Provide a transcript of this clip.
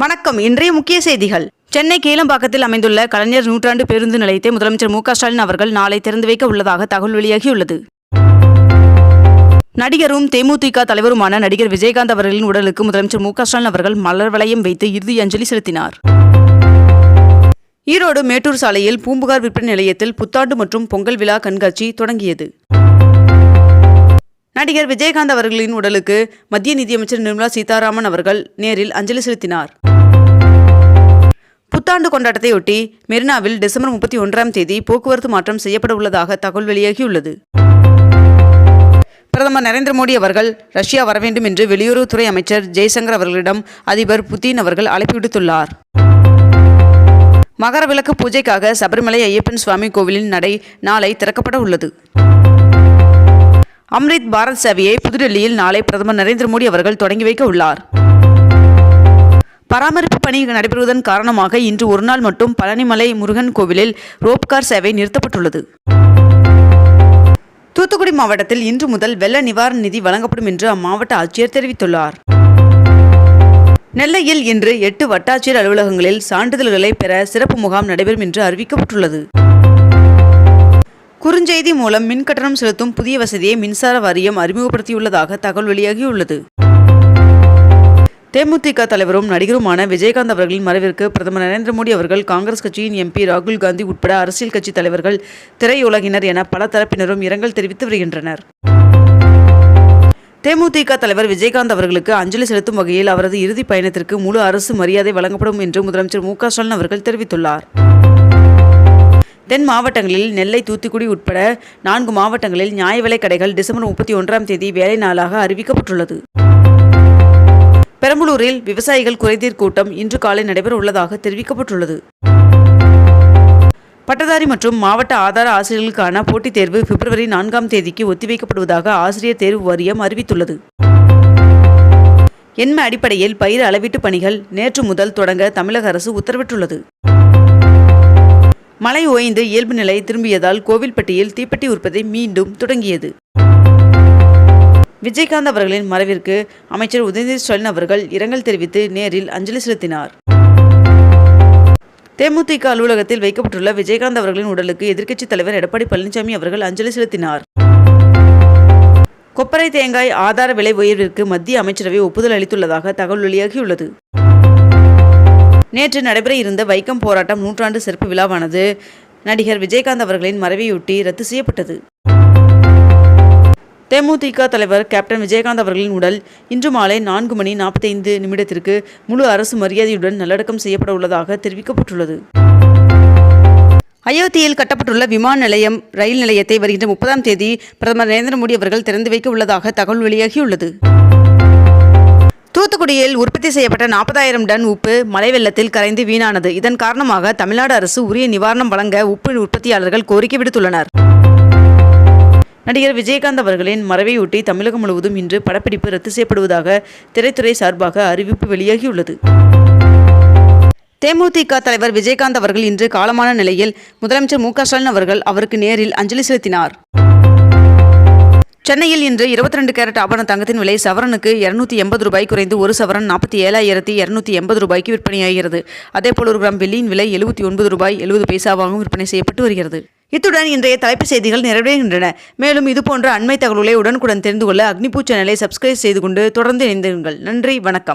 வணக்கம். இன்றைய முக்கிய செய்திகள். சென்னை கீழம்பாக்கத்தில் அமைந்துள்ள கலைஞர் நூற்றாண்டு பேருந்து நிலையத்தை முதலமைச்சர் மு ஸ்டாலின் அவர்கள் நாளை திறந்து வைக்க உள்ளதாக தகவல் வெளியாகியுள்ளது. நடிகரும் தேமுதிக தலைவருமான நடிகர் விஜயகாந்த் அவர்களின் உடலுக்கு முதலமைச்சர் மு ஸ்டாலின் அவர்கள் மலர் வளையம் வைத்து இறுதி அஞ்சலி செலுத்தினார். ஈரோடு மேட்டூர் சாலையில் பூம்புகார் விற்பனை நிலையத்தில் புத்தாண்டு மற்றும் பொங்கல் விழா கண்காட்சி தொடங்கியது. நடிகர் விஜயகாந்த் அவர்களின் உடலுக்கு மத்திய நிதியமைச்சர் நிர்மலா சீதாராமன் அவர்கள் நேரில் அஞ்சலி செலுத்தினார். புத்தாண்டு கொண்டாட்டத்தையொட்டி மெரினாவில் டிசம்பர் முப்பத்தி ஒன்றாம் தேதி போக்குவரத்து மாற்றம் செய்யப்பட உள்ளதாக தகவல் வெளியாகியுள்ளது. பிரதமர் நரேந்திர மோடி அவர்கள் ரஷ்யா வர வேண்டும் என்று வெளியுறவுத்துறை அமைச்சர் ஜெய்சங்கர் அவர்களிடம் அதிபர் புதின் அவர்கள் அழைப்பு விடுத்துள்ளார். மகர விளக்கு பூஜைக்காக சபரிமலை ஐயப்பன் சுவாமி கோவிலின் நடை நாளை திறக்கப்பட உள்ளது அம்ரித் பாரத் சேவையை புதுடெல்லியில் நாளை பிரதமர் நரேந்திர மோடி அவர்கள் தொடங்கி வைக்க உள்ளார். பராமரிப்பு பணி நடைபெறுவதன் காரணமாக இன்று ஒருநாள் மட்டும் பழனிமலை முருகன் கோவிலில் ரோப்கார் சேவை நிறுத்தப்பட்டுள்ளது. தூத்துக்குடி மாவட்டத்தில் இன்று முதல் வெள்ள நிவாரண நிதி வழங்கப்படும் என்று அம்மாவட்ட ஆட்சியர் தெரிவித்துள்ளார். நெல்லையில் இன்று எட்டு வட்டாட்சியர் அலுவலகங்களில் சான்றிதழ்களை பெற சிறப்பு முகாம் நடைபெறும் என்று அறிவிக்கப்பட்டுள்ளது. குறுஞ்செய்தி மூலம் மின் கட்டணம் செலுத்தும் புதிய வசதியை மின்சார வாரியம் அறிமுகப்படுத்தியுள்ளதாக தகவல் வெளியாகியுள்ளது. தேமுதிக தலைவரும் நடிகருமான விஜயகாந்த் அவர்களின் மறைவிற்கு பிரதமர் நரேந்திர மோடி அவர்கள் காங்கிரஸ் கட்சியின் எம்பி ராகுல் காந்தி உட்பட அரசியல் கட்சி தலைவர்கள் திரையுலகினர் என பல தரப்பினரும் இரங்கல் தெரிவித்து வருகின்றனர். தேமுதிக தலைவர் விஜயகாந்த் அவர்களுக்கு அஞ்சலி செலுத்தும் வகையில் அவரது இறுதி பயணத்திற்கு முழு அரசு மரியாதை வழங்கப்படும் என்று முதலமைச்சர் மு க ஸ்டாலின் அவர்கள் தெரிவித்துள்ளார். தென் மாவட்டங்களில் நெல்லை தூத்துக்குடி உட்பட நான்கு மாவட்டங்களில் நியாய விலைக் கடைகள் டிசம்பர் முப்பத்தி ஒன்றாம் தேதி வேலை நாளாக அறிவிக்கப்பட்டுள்ளது. பெரம்பலூரில் விவசாயிகள் குறைதீர் கூட்டம் இன்று காலை நடைபெற உள்ளதாக தெரிவிக்கப்பட்டுள்ளது. பட்டதாரி மற்றும் மாவட்ட ஆதார ஆசிரியர்களுக்கான போட்டித் தேர்வு பிப்ரவரி நான்காம் தேதிக்கு ஒத்திவைக்கப்படுவதாக ஆசிரியர் தேர்வு வாரியம் அறிவித்துள்ளது. எண்ம அடிப்படையில் பயிர் அளவீட்டு பணிகள் நேற்று முதல் தொடங்க தமிழக அரசு உத்தரவிட்டுள்ளது. மழை ஓய்ந்து இயல்பு நிலை திரும்பியதால் கோவில்பட்டியில் தீப்பெட்டி உற்பத்தி மீண்டும் தொடங்கியது. விஜயகாந்த் அவர்களின் மறைவிற்கு அமைச்சர் உதயநிதி ஸ்டாலின் அவர்கள் இரங்கல் தெரிவித்து நேரில் அஞ்சலி செலுத்தினார். தேமுதிக அலுவலகத்தில் வைக்கப்பட்டுள்ள விஜயகாந்த் அவர்களின் உடலுக்கு எதிர்க்கட்சித் தலைவர் எடப்பாடி பழனிசாமி அவர்கள் அஞ்சலி செலுத்தினார். கொப்பரை தேங்காய் ஆதார விலை உயர்விற்கு மத்திய அமைச்சரவை ஒப்புதல் அளித்துள்ளதாக தகவல் வெளியாகியுள்ளது. நேற்று நடைபெற இருந்த வைக்கம் போராட்டம் நூற்றாண்டு சிறப்பு விழாவானது நடிகர் விஜயகாந்த் அவர்களின் மறைவையொட்டி ரத்து செய்யப்பட்டது. தேமுதிக தலைவர் கேப்டன் விஜயகாந்த் அவர்களின் உடல் இன்று மாலை நான்கு மணி நாற்பத்தைந்து நிமிடத்திற்கு முழு அரசு மரியாதையுடன் நல்லடக்கம் செய்யப்பட உள்ளதாக தெரிவிக்கப்பட்டுள்ளது. அயோத்தியில் கட்டப்பட்டுள்ள விமான நிலையம் ரயில் நிலையத்தை வருகின்ற முப்பதாம் தேதி பிரதமர் நரேந்திர மோடி அவர்கள் திறந்து வைக்க உள்ளதாக தகவல் வெளியாகியுள்ளது. தூத்துக்குடியில் உற்பத்தி செய்யப்பட்ட நாற்பதாயிரம் டன் உப்பு மழை வெள்ளத்தில் கரைந்து வீணானது. இதன் காரணமாக தமிழ்நாடு அரசு உரிய நிவாரணம் வழங்க உப்பு உற்பத்தியாளர்கள் கோரிக்கை விடுத்துள்ளனர். நடிகர் விஜயகாந்த் அவர்களின் மறைவையொட்டி தமிழகம் முழுவதும் இன்று படப்பிடிப்பு ரத்து செய்யப்படுவதாக திரைத்துறை சார்பாக அறிவிப்பு வெளியாகியுள்ளது. தேமுதிக தலைவர் விஜயகாந்த் அவர்கள் இன்று காலமான நிலையில் முதலமைச்சர் மு க ஸ்டாலின் அவர்கள் அவருக்கு நேரில் அஞ்சலி செலுத்தினார். சென்னையில் இன்று இருபத்தி ரெண்டு கேரட் ஆபரண தங்கத்தின் விலை சவரனுக்கு இருநூத்தி எண்பது ரூபாய் குறைந்து ஒரு சவரன் நாற்பத்தி ஏழாயிரத்தி இருநூத்தி எண்பது ரூபாய்க்கு விற்பனையாகிறது. அதேபோல் ஒரு கிராம் வெள்ளியின் விலை எழுபத்தி ஒன்பது ரூபாய் எழுபது பைசாவாகவும் விற்பனை செய்யப்பட்டு வருகிறது. இத்துடன் இன்றைய தலைப்புச் செய்திகள் நிறைவடைகின்றன. மேலும் இதுபோன்ற அண்மை தகவல்களை உடனுக்குடன் தெரிந்து கொள்ள அக்னிபூ சேனலை சப்ஸ்கிரைப் செய்து கொண்டு தொடர்ந்து இணைந்திருங்கள். நன்றி வணக்கம்.